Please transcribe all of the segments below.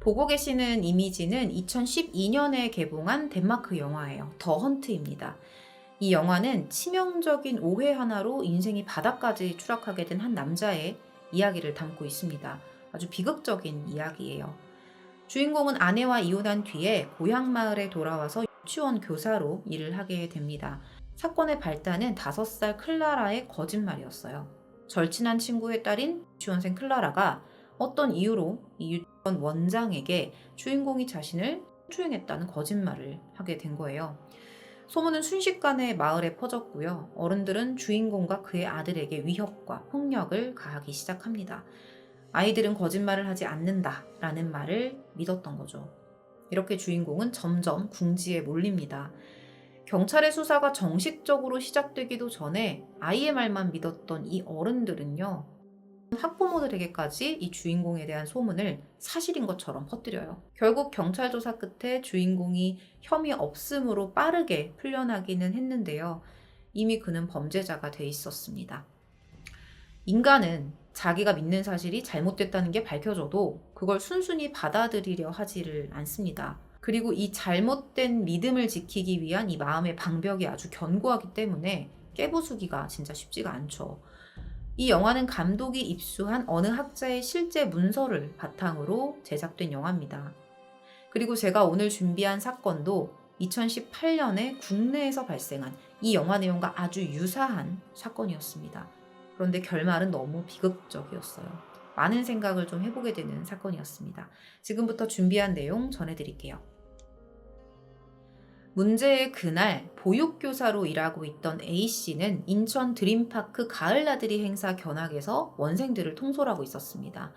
보고 계시는 이미지는 2012년에 개봉한 덴마크 영화예요. 더 헌트입니다. 이 영화는 치명적인 오해 하나로 인생이 바닥까지 추락하게 된 한 남자의 이야기를 담고 있습니다. 아주 비극적인 이야기예요. 주인공은 아내와 이혼한 뒤에 고향 마을에 돌아와서 유치원 교사로 일을 하게 됩니다. 사건의 발단은 5살 클라라의 거짓말이었어요. 절친한 친구의 딸인 유치원생 클라라가 어떤 이유로 이 유치원 원장에게 주인공이 자신을 추행했다는 거짓말을 하게 된 거예요. 소문은 순식간에 마을에 퍼졌고요. 어른들은 주인공과 그의 아들에게 위협과 폭력을 가하기 시작합니다. 아이들은 거짓말을 하지 않는다 라는 말을 믿었던 거죠. 이렇게 주인공은 점점 궁지에 몰립니다. 경찰의 수사가 정식적으로 시작되기도 전에 아이의 말만 믿었던 이 어른들은요. 학부모들에게까지 이 주인공에 대한 소문을 사실인 것처럼 퍼뜨려요. 결국 경찰 조사 끝에 주인공이 혐의 없음으로 빠르게 풀려나기는 했는데요. 이미 그는 범죄자가 돼 있었습니다. 인간은 자기가 믿는 사실이 잘못됐다는 게 밝혀져도 그걸 순순히 받아들이려 하지를 않습니다. 그리고 이 잘못된 믿음을 지키기 위한 이 마음의 방벽이 아주 견고하기 때문에 깨부수기가 진짜 쉽지가 않죠. 이 영화는 감독이 입수한 어느 학자의 실제 문서를 바탕으로 제작된 영화입니다. 그리고 제가 오늘 준비한 사건도 2018년에 국내에서 발생한 이 영화 내용과 아주 유사한 사건이었습니다. 그런데 결말은 너무 비극적이었어요. 많은 생각을 좀 해보게 되는 사건이었습니다. 지금부터 준비한 내용 전해드릴게요. 문제의 그날 보육교사로 일하고 있던 A씨는 인천 드림파크 가을나들이 행사 견학에서 원생들을 통솔하고 있었습니다.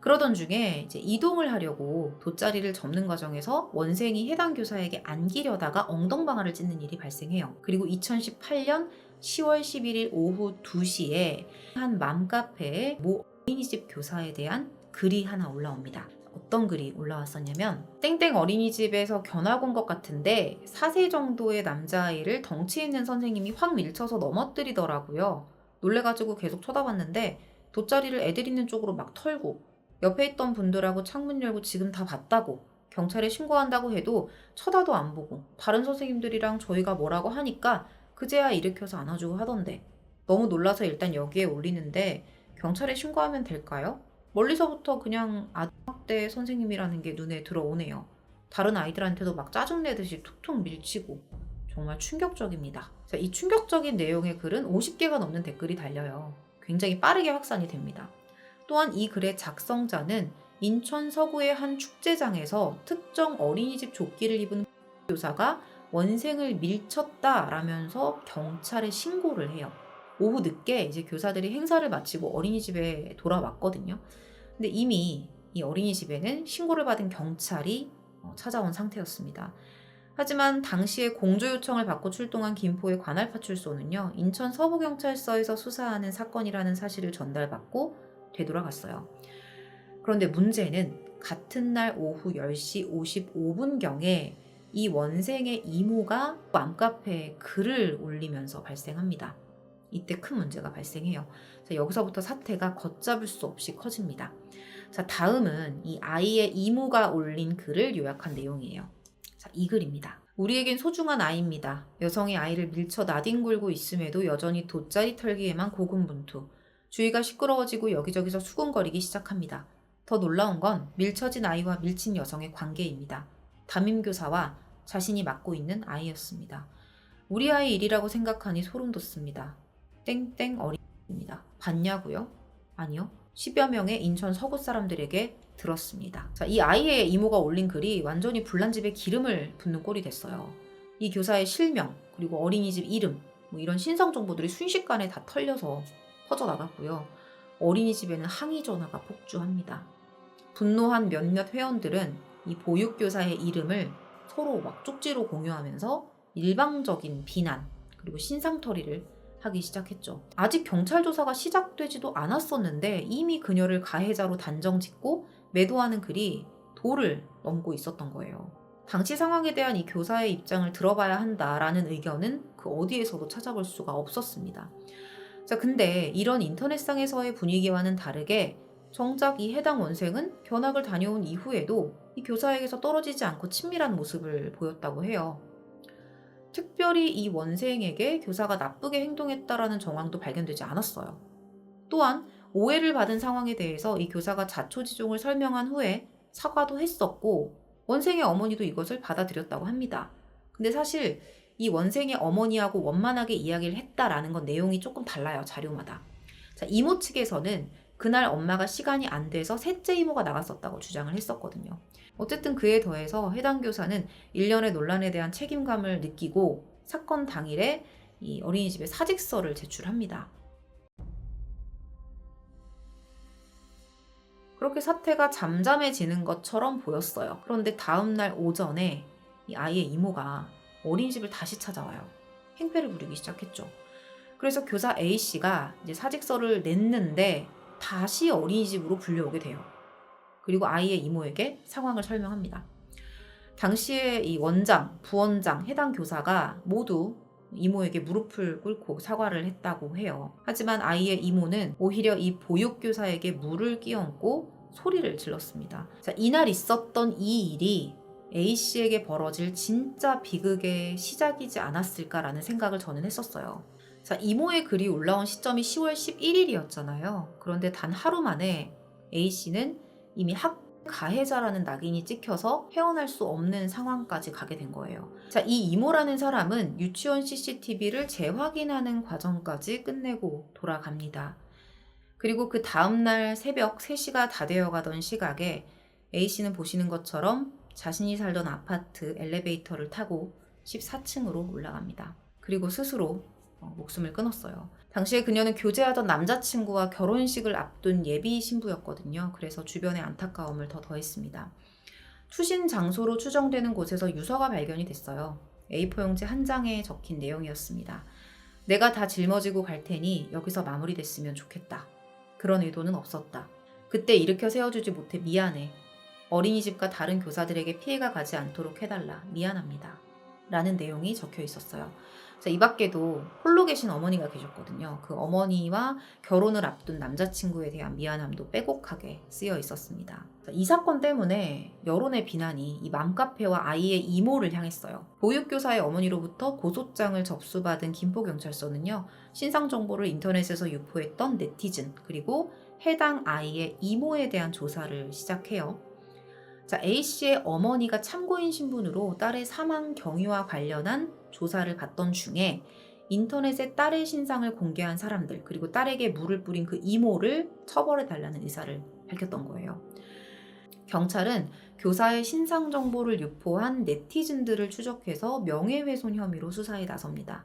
그러던 중에 이제 이동을 하려고 돗자리를 접는 과정에서 원생이 해당 교사에게 안기려다가 엉덩방아를 찢는 일이 발생해요. 그리고 2018년 10월 11일 오후 2시에 한 맘카페에 모 어린이집 교사에 대한 글이 하나 올라옵니다. 어떤 글이 올라왔었냐면 땡땡 어린이집에서 견학 온 것 같은데 4세 정도의 남자아이를 덩치 있는 선생님이 확 밀쳐서 넘어뜨리더라고요. 놀래가지고 계속 쳐다봤는데 돗자리를 애들 있는 쪽으로 막 털고 옆에 있던 분들하고 창문 열고 지금 다 봤다고 경찰에 신고한다고 해도 쳐다도 안 보고 다른 선생님들이랑 저희가 뭐라고 하니까 그제야 일으켜서 안아주고 하던데 너무 놀라서 일단 여기에 올리는데 경찰에 신고하면 될까요? 멀리서부터 그냥 아동학대 선생님이라는 게 눈에 들어오네요. 다른 아이들한테도 막 짜증내듯이 툭툭 밀치고 정말 충격적입니다. 자, 이 충격적인 내용의 글은 50개가 넘는 댓글이 달려요. 굉장히 빠르게 확산이 됩니다. 또한 이 글의 작성자는 인천 서구의 한 축제장에서 특정 어린이집 조끼를 입은 교사가 원생을 밀쳤다라면서 경찰에 신고를 해요. 오후 늦게 이제 교사들이 행사를 마치고 어린이집에 돌아왔거든요. 근데 이미 이 어린이집에는 신고를 받은 경찰이 어, 찾아온 상태였습니다. 하지만 당시에 공조 요청을 받고 출동한 김포의 관할 파출소는요, 인천 서부경찰서에서 수사하는 사건이라는 사실을 전달받고 되돌아갔어요. 그런데 문제는 같은 날 오후 10시 55분경에 이 원생의 이모가 맘카페에 글을 올리면서 발생합니다. 이때 큰 문제가 발생해요. 자, 여기서부터 사태가 걷잡을 수 없이 커집니다. 자, 다음은 이 아이의 이모가 올린 글을 요약한 내용이에요. 자, 이 글입니다. 우리에겐 소중한 아이입니다. 여성이 아이를 밀쳐 나뒹굴고 있음에도 여전히 돗자리 털기에만 고군분투. 주위가 시끄러워지고 여기저기서 수군거리기 시작합니다. 더 놀라운 건 밀쳐진 아이와 밀친 여성의 관계입니다. 담임교사와 자신이 맡고 있는 아이였습니다. 우리 아이 일이라고 생각하니 소름 돋습니다. 땡땡 어린입니다. 봤냐고요? 아니요. 10여 명의 인천 서구 사람들에게 들었습니다. 자, 이 아이의 이모가 올린 글이 완전히 불난집에 기름을 붓는 꼴이 됐어요. 이 교사의 실명, 그리고 어린이집 이름, 뭐 이런 신성 정보들이 순식간에 다 털려서 퍼져나갔고요. 어린이집에는 항의 전화가 폭주합니다. 분노한 몇몇 회원들은 이 보육교사의 이름을 서로 막 쪽지로 공유하면서 일방적인 비난, 그리고 신상털이를 하기 시작했죠. 아직 경찰 조사가 시작되지도 않았었는데 이미 그녀를 가해자로 단정 짓고 매도하는 글이 도를 넘고 있었던 거예요. 당시 상황에 대한 이 교사의 입장을 들어봐야 한다라는 의견은 그 어디에서도 찾아볼 수가 없었습니다. 자, 근데 이런 인터넷상에서의 분위기와는 다르게 정작 이 해당 원생은 견학을 다녀온 이후에도 이 교사에게서 떨어지지 않고 친밀한 모습을 보였다고 해요. 특별히 이 원생에게 교사가 나쁘게 행동했다라는 정황도 발견되지 않았어요. 또한 오해를 받은 상황에 대해서 이 교사가 자초지종을 설명한 후에 사과도 했었고 원생의 어머니도 이것을 받아들였다고 합니다. 근데 사실 이 원생의 어머니하고 원만하게 이야기를 했다라는 건 내용이 조금 달라요, 자료마다. 자, 이모 측에서는 그날 엄마가 시간이 안 돼서 셋째 이모가 나갔었다고 주장을 했었거든요. 어쨌든 그에 더해서 해당 교사는 일련의 논란에 대한 책임감을 느끼고 사건 당일에 이 어린이집에 사직서를 제출합니다. 그렇게 사태가 잠잠해지는 것처럼 보였어요. 그런데 다음날 오전에 이 아이의 이모가 어린이집을 다시 찾아와요. 행패를 부리기 시작했죠. 그래서 교사 A씨가 이제 사직서를 냈는데 다시 어린이집으로 불려오게 돼요. 그리고 아이의 이모에게 상황을 설명합니다. 당시에 이 원장, 부원장, 해당 교사가 모두 이모에게 무릎을 꿇고 사과를 했다고 해요. 하지만 아이의 이모는 오히려 이 보육교사에게 물을 끼얹고 소리를 질렀습니다. 자, 이날 있었던 이 일이 A씨에게 벌어질 진짜 비극의 시작이지 않았을까라는 생각을 저는 했었어요. 자, 이모의 글이 올라온 시점이 10월 11일이었잖아요. 그런데 단 하루 만에 A씨는 이미 학 가해자라는 낙인이 찍혀서 헤어날 수 없는 상황까지 가게 된 거예요. 자, 이 이모라는 사람은 유치원 CCTV를 재확인하는 과정까지 끝내고 돌아갑니다. 그리고 그 다음날 새벽 3시가 다 되어 가던 시각에 A씨는 보시는 것처럼 자신이 살던 아파트 엘리베이터를 타고 14층으로 올라갑니다. 그리고 스스로 어, 목숨을 끊었어요. 당시에 그녀는 교제하던 남자친구와 결혼식을 앞둔 예비 신부였거든요. 그래서 주변의 안타까움을 더 더했습니다. 투신 장소로 추정되는 곳에서 유서가 발견이 됐어요. A4용지 한 장에 적힌 내용이었습니다. 내가 다 짊어지고 갈 테니 여기서 마무리됐으면 좋겠다. 그런 의도는 없었다. 그때 일으켜 세워주지 못해 미안해. 어린이집과 다른 교사들에게 피해가 가지 않도록 해달라. 미안합니다. 라는 내용이 적혀 있었어요. 이 밖에도 홀로 계신 어머니가 계셨거든요. 그 어머니와 결혼을 앞둔 남자친구에 대한 미안함도 빼곡하게 쓰여 있었습니다. 이 사건 때문에 여론의 비난이 이 맘카페와 아이의 이모를 향했어요. 보육교사의 어머니로부터 고소장을 접수받은 김포경찰서는요, 신상 정보를 인터넷에서 유포했던 네티즌, 그리고 해당 아이의 이모에 대한 조사를 시작해요. 자, A씨의 어머니가 참고인 신분으로 딸의 사망 경위와 관련한 조사를 받던 중에 인터넷에 딸의 신상을 공개한 사람들 그리고 딸에게 물을 뿌린 그 이모를 처벌해 달라는 의사를 밝혔던 거예요. 경찰은 교사의 신상 정보를 유포한 네티즌들을 추적해서 명예훼손 혐의로 수사에 나섭니다.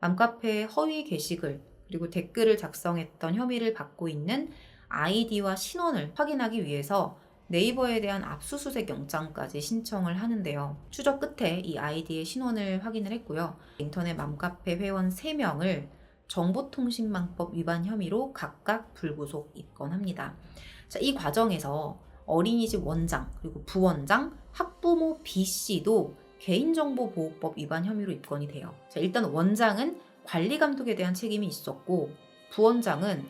맘카페에 허위 게시글 그리고 댓글을 작성했던 혐의를 받고 있는 아이디와 신원을 확인하기 위해서 네이버에 대한 압수수색 영장까지 신청을 하는데요. 추적 끝에 이 아이디의 신원을 확인을 했고요. 인터넷 맘카페 회원 3명을 정보통신망법 위반 혐의로 각각 불구속 입건합니다. 자, 이 과정에서 어린이집 원장, 그리고 부원장, 학부모 B씨도 개인정보보호법 위반 혐의로 입건이 돼요. 자, 일단 원장은 관리 감독에 대한 책임이 있었고, 부원장은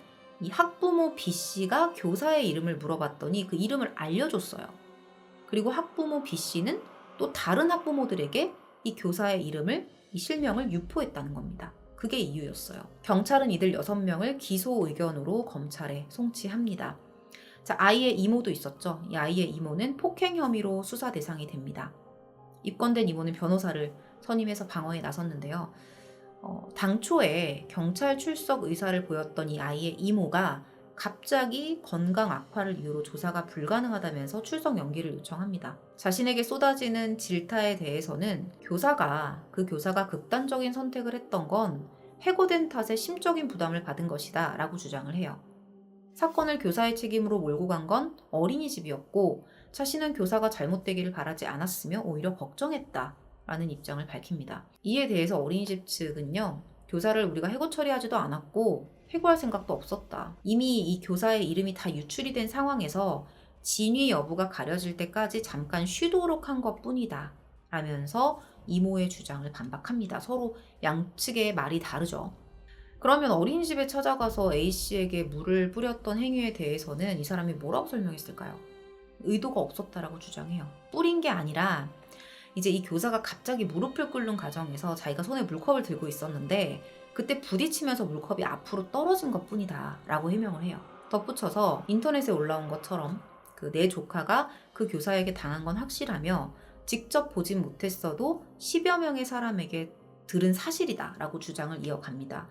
이 학부모 B 씨가 교사의 이름을 물어봤더니 그 이름을 알려줬어요. 그리고 학부모 B 씨는 또 다른 학부모들에게 이 교사의 이름을 이 실명을 유포했다는 겁니다. 그게 이유였어요. 경찰은 이들 6명을 기소 의견으로 검찰에 송치합니다. 자, 아이의 이모도 있었죠. 이 아이의 이모는 폭행 혐의로 수사 대상이 됩니다. 입건된 이모는 변호사를 선임해서 방어에 나섰는데요. 어, 당초에 경찰 출석 의사를 보였던 이 아이의 이모가 갑자기 건강 악화를 이유로 조사가 불가능하다면서 출석 연기를 요청합니다. 자신에게 쏟아지는 질타에 대해서는 교사가 그 교사가 극단적인 선택을 했던 건 해고된 탓에 심적인 부담을 받은 것이다 라고 주장을 해요. 사건을 교사의 책임으로 몰고 간 건 어린이집이었고 자신은 교사가 잘못되기를 바라지 않았으며 오히려 걱정했다 라는 입장을 밝힙니다. 이에 대해서 어린이집 측은요, 교사를 우리가 해고 처리하지도 않았고, 해고할 생각도 없었다. 이미 이 교사의 이름이 다 유출이 된 상황에서 진위 여부가 가려질 때까지 잠깐 쉬도록 한 것 뿐이다. 라면서 이모의 주장을 반박합니다. 서로 양측의 말이 다르죠. 그러면 어린이집에 찾아가서 A씨에게 물을 뿌렸던 행위에 대해서는 이 사람이 뭐라고 설명했을까요? 의도가 없었다라고 주장해요. 뿌린 게 아니라 이제 이 교사가 갑자기 무릎을 꿇는 과정에서 자기가 손에 물컵을 들고 있었는데 그때 부딪히면서 물컵이 앞으로 떨어진 것 뿐이다 라고 해명을 해요. 덧붙여서 인터넷에 올라온 것처럼 그 내 조카가 그 교사에게 당한 건 확실하며 직접 보진 못했어도 10여 명의 사람에게 들은 사실이다 라고 주장을 이어갑니다.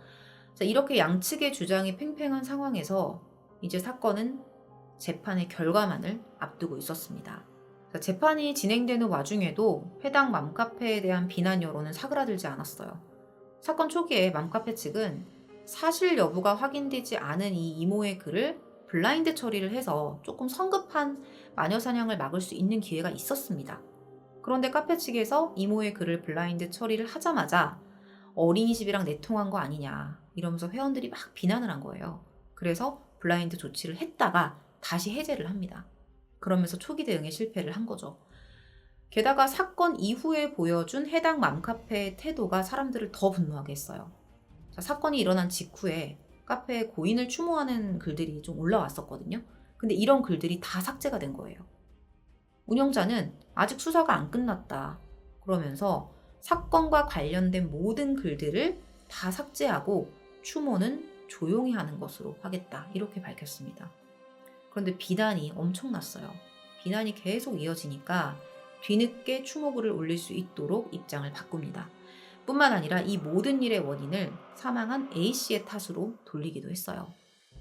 자, 이렇게 양측의 주장이 팽팽한 상황에서 이제 사건은 재판의 결과만을 앞두고 있었습니다. 자, 재판이 진행되는 와중에도 해당 맘카페에 대한 비난 여론은 사그라들지 않았어요. 사건 초기에 맘카페 측은 사실 여부가 확인되지 않은 이 이모의 글을 블라인드 처리를 해서 조금 성급한 마녀 사냥을 막을 수 있는 기회가 있었습니다. 그런데 카페 측에서 이모의 글을 블라인드 처리를 하자마자 어린이집이랑 내통한 거 아니냐 이러면서 회원들이 막 비난을 한 거예요. 그래서 블라인드 조치를 했다가 다시 해제를 합니다. 그러면서 초기 대응에 실패를 한 거죠. 게다가 사건 이후에 보여준 해당 맘카페의 태도가 사람들을 더 분노하게 했어요. 자, 사건이 일어난 직후에 카페에 고인을 추모하는 글들이 좀 올라왔었거든요. 근데 이런 글들이 다 삭제가 된 거예요. 운영자는 아직 수사가 안 끝났다. 그러면서 사건과 관련된 모든 글들을 다 삭제하고 추모는 조용히 하는 것으로 하겠다. 이렇게 밝혔습니다. 그런데 비난이 엄청났어요. 비난이 계속 이어지니까 뒤늦게 추모글을 올릴 수 있도록 입장을 바꿉니다. 뿐만 아니라 이 모든 일의 원인을 사망한 A씨의 탓으로 돌리기도 했어요.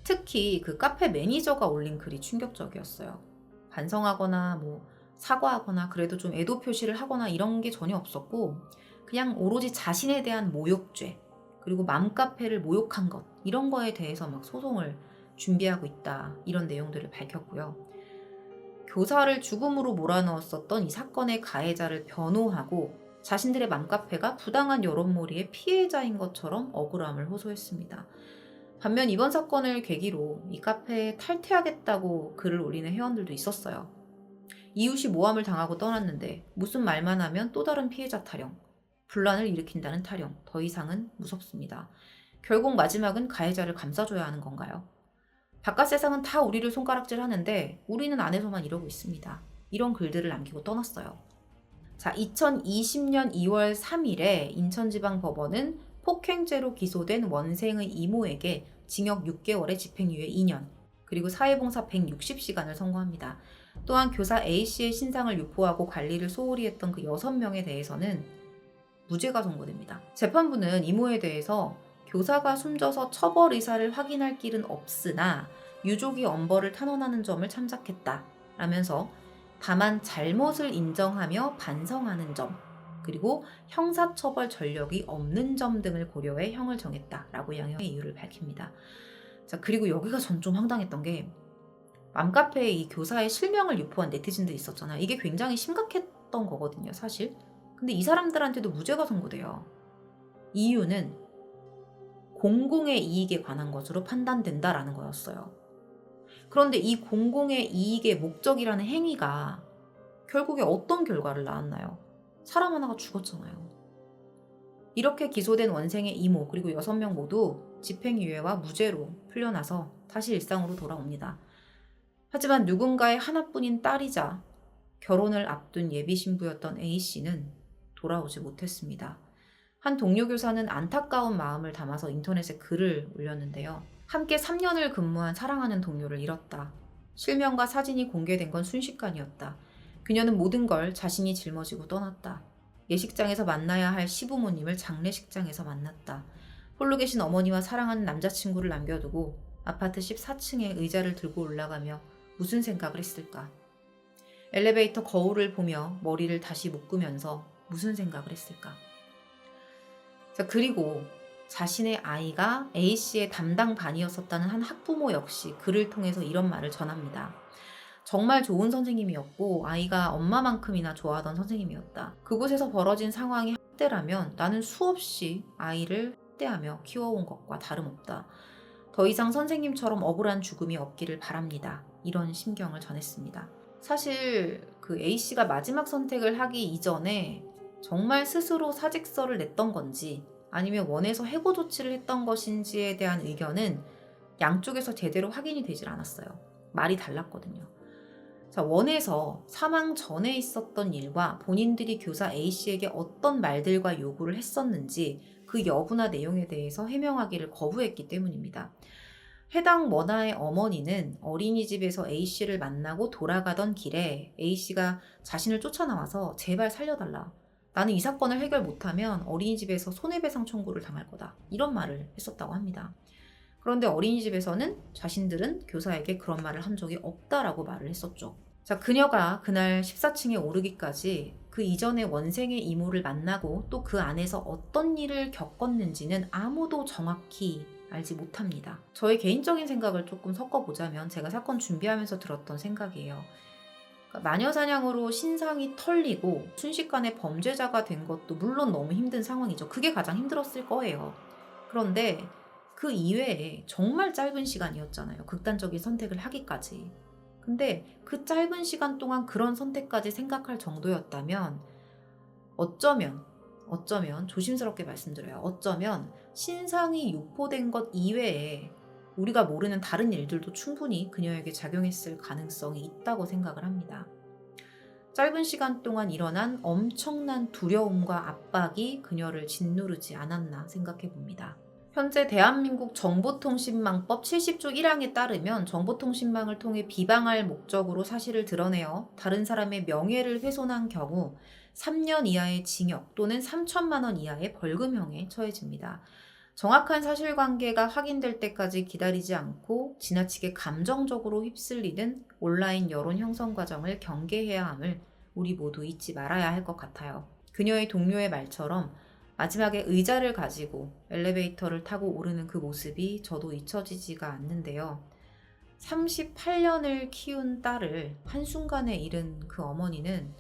특히 그 카페 매니저가 올린 글이 충격적이었어요. 반성하거나 뭐 사과하거나 그래도 좀 애도 표시를 하거나 이런 게 전혀 없었고 그냥 오로지 자신에 대한 모욕죄 그리고 맘카페를 모욕한 것 이런 거에 대해서 막 소송을 준비하고 있다 이런 내용들을 밝혔고요. 교사를 죽음으로 몰아넣었었던 이 사건의 가해자를 변호하고 자신들의 맘카페가 부당한 여론몰이의 피해자인 것처럼 억울함을 호소했습니다. 반면 이번 사건을 계기로 이 카페에 탈퇴하겠다고 글을 올리는 회원들도 있었어요. 이웃이 모함을 당하고 떠났는데 무슨 말만 하면 또 다른 피해자 타령, 분란을 일으킨다는 타령, 더 이상은 무섭습니다. 결국 마지막은 가해자를 감싸줘야 하는 건가요? 바깥 세상은 다 우리를 손가락질 하는데 우리는 안에서만 이러고 있습니다. 이런 글들을 남기고 떠났어요. 자, 2020년 2월 3일에 인천지방법원은 폭행죄로 기소된 원생의 이모에게 징역 6개월의 집행유예 2년, 그리고 사회봉사 160시간을 선고합니다. 또한 교사 A씨의 신상을 유포하고 관리를 소홀히 했던 그 6명에 대해서는 무죄가 선고됩니다. 재판부는 이모에 대해서 교사가 숨져서 처벌 의사를 확인할 길은 없으나 유족이 엄벌을 탄원하는 점을 참작했다. 라면서 다만 잘못을 인정하며 반성하는 점, 그리고 형사처벌 전력이 없는 점 등을 고려해 형을 정했다 라고 양형의 이유를 밝힙니다. 자, 그리고 여기가 전 좀 황당했던 게 맘카페에 이 교사의 실명을 유포한 네티즌들이 있었잖아요. 이게 굉장히 심각했던 거거든요, 사실. 근데 이 사람들한테도 무죄가 선고돼요. 이유는 공공의 이익에 관한 것으로 판단된다라는 거였어요. 그런데 이 공공의 이익의 목적이라는 행위가 결국에 어떤 결과를 낳았나요? 사람 하나가 죽었잖아요. 이렇게 기소된 원생의 이모 그리고 여섯 명 모두 집행유예와 무죄로 풀려나서 다시 일상으로 돌아옵니다. 하지만 누군가의 하나뿐인 딸이자 결혼을 앞둔 예비 신부였던 A씨는 돌아오지 못했습니다. 한 동료 교사는 안타까운 마음을 담아서 인터넷에 글을 올렸는데요. 함께 3년을 근무한 사랑하는 동료를 잃었다. 실명과 사진이 공개된 건 순식간이었다. 그녀는 모든 걸 자신이 짊어지고 떠났다. 예식장에서 만나야 할 시부모님을 장례식장에서 만났다. 홀로 계신 어머니와 사랑하는 남자친구를 남겨두고 아파트 14층에 의자를 들고 올라가며 무슨 생각을 했을까? 엘리베이터 거울을 보며 머리를 다시 묶으면서 무슨 생각을 했을까? 자, 그리고 자신의 아이가 A씨의 담당 반이었었다는 한 학부모 역시 글을 통해서 이런 말을 전합니다. 정말 좋은 선생님이었고 아이가 엄마만큼이나 좋아하던 선생님이었다. 그곳에서 벌어진 상황이 학대라면 나는 수없이 아이를 학대하며 키워온 것과 다름없다. 더 이상 선생님처럼 억울한 죽음이 없기를 바랍니다. 이런 심경을 전했습니다. 사실 그 A씨가 마지막 선택을 하기 이전에 정말 스스로 사직서를 냈던 건지 아니면 원에서 해고 조치를 했던 것인지에 대한 의견은 양쪽에서 제대로 확인이 되질 않았어요. 말이 달랐거든요. 자, 원에서 사망 전에 있었던 일과 본인들이 교사 A씨에게 어떤 말들과 요구를 했었는지 그 여부나 내용에 대해서 해명하기를 거부했기 때문입니다. 해당 원아의 어머니는 어린이집에서 A씨를 만나고 돌아가던 길에 A씨가 자신을 쫓아나와서 제발 살려달라. 나는 이 사건을 해결 못하면 어린이집에서 손해배상 청구를 당할 거다. 이런 말을 했었다고 합니다. 그런데 어린이집에서는 자신들은 교사에게 그런 말을 한 적이 없다라고 말을 했었죠. 자, 그녀가 그날 14층에 오르기까지 그 이전에 원생의 이모를 만나고 또 그 안에서 어떤 일을 겪었는지는 아무도 정확히 알지 못합니다. 저의 개인적인 생각을 조금 섞어보자면 제가 사건 준비하면서 들었던 생각이에요. 그러니까 마녀 사냥으로 신상이 털리고 순식간에 범죄자가 된 것도 물론 너무 힘든 상황이죠. 그게 가장 힘들었을 거예요. 그런데 그 이외에 정말 짧은 시간이었잖아요. 극단적인 선택을 하기까지. 근데 그 짧은 시간 동안 그런 선택까지 생각할 정도였다면 어쩌면 어쩌면 조심스럽게 말씀드려요. 어쩌면 신상이 유포된 것 이외에 우리가 모르는 다른 일들도 충분히 그녀에게 작용했을 가능성이 있다고 생각을 합니다. 짧은 시간 동안 일어난 엄청난 두려움과 압박이 그녀를 짓누르지 않았나 생각해 봅니다. 현재 대한민국 정보통신망법 70조 1항에 따르면 정보통신망을 통해 비방할 목적으로 사실을 드러내어 다른 사람의 명예를 훼손한 경우 3년 이하의 징역 또는 3천만 원 이하의 벌금형에 처해집니다. 정확한 사실관계가 확인될 때까지 기다리지 않고 지나치게 감정적으로 휩쓸리는 온라인 여론 형성 과정을 경계해야 함을 우리 모두 잊지 말아야 할 것 같아요. 그녀의 동료의 말처럼 마지막에 의자를 가지고 엘리베이터를 타고 오르는 그 모습이 저도 잊혀지지가 않는데요. 38년을 키운 딸을 한순간에 잃은 그 어머니는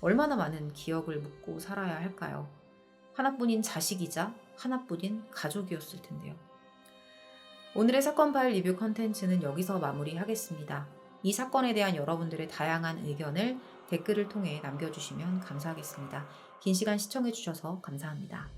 얼마나 많은 기억을 묻고 살아야 할까요? 하나뿐인 자식이자 하나뿐인 가족이었을 텐데요. 오늘의 사건 파일 리뷰 컨텐츠는 여기서 마무리하겠습니다. 이 사건에 대한 여러분들의 다양한 의견을 댓글을 통해 남겨주시면 감사하겠습니다. 긴 시간 시청해주셔서 감사합니다.